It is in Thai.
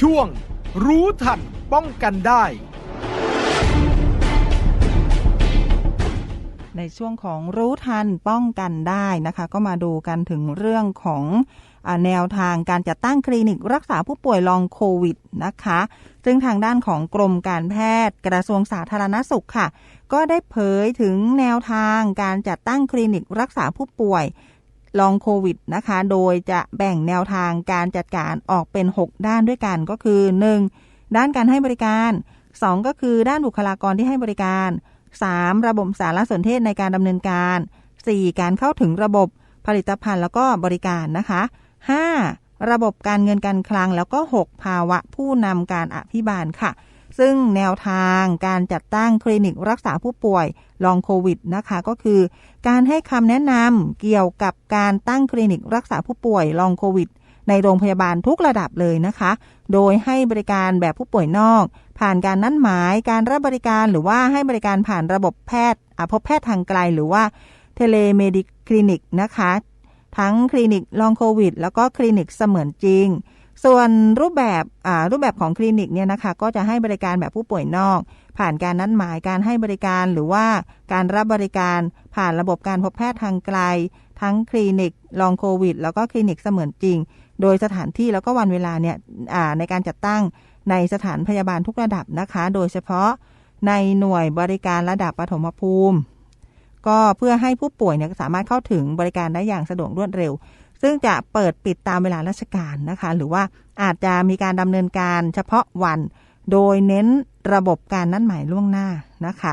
ช่วง รู้ทันป้องกันได้ ในช่วงของรู้ทันป้องกันได้นะคะ ก็มาดูกันถึงเรื่องของอแนวทางการจัดตั้งคลินิกรักษาผู้ป่วยลองโควิดนะคะ ซึ่งทางด้านของกรมการแพทย์กระทรวงสาธารณสุขค่ะ ก็ได้เผยถึงแนวทางการจัดตั้งคลินิกรักษาผู้ป่วย ลองโควิดนะคะ โดยจะแบ่งแนวทางการจัดการออกเป็น 6 ด้านด้วยกันก็คือ 1. ด้านการให้บริการ 2 ก็คือด้านบุคลากรที่ให้บริการ 3. ระบบสารสนเทศในการดำเนินการ 4. การเข้าถึงระบบผลิตภัณฑ์แล้วก็บริการนะคะ 5. ระบบการเงินการคลังแล้วก็ 6. ภาวะผู้นำการอภิบาลค่ะ ซึ่งแนวทางการจัดตั้งคลินิกรักษาผู้ป่วยลองโควิดนะคะก็คือ การให้คำแนะนำเกี่ยวกับการตั้งคลินิกรักษาผู้ป่วยลองโควิด ในโรงพยาบาลทุกระดับเลยนะคะ โดยให้บริการแบบผู้ป่วยนอก ผ่านการนัดหมายการรับบริการหรือว่าให้บริการผ่านระบบแพทย์พบแพทย์ทางไกลหรือว่าเทเลเมดิคลินิกนะคะ ทั้งคลินิกลองโควิด แล้วก็คลินิกเสมือนจริง ส่วนรูปแบบรูปแบบของคลินิกเนี่ยนะคะก็จะให้บริการแบบผู้ป่วยนอก ผ่านการนัดหมายการให้บริการหรือว่าการรับบริการผ่านระบบการพบแพทย์ทางไกล ทั้งคลินิกลองโควิด แล้วก็คลินิกเสมือนจริง โดยสถานที่แล้วก็วันเวลาเนี่ยในการจัดตั้งในสถานพยาบาลทุกระดับนะคะ โดยเฉพาะในหน่วยบริการระดับปฐมภูมิ ก็เพื่อให้ผู้ป่วยเนี่ยสามารถเข้าถึงบริการได้อย่างสะดวกรวดเร็ว ซึ่งจะเปิดปิดตามเวลาราชการนะคะ หรือว่าอาจจะมีการดำเนินการเฉพาะวัน โดยเน้นระบบการนัดหมายล่วงหน้านะคะ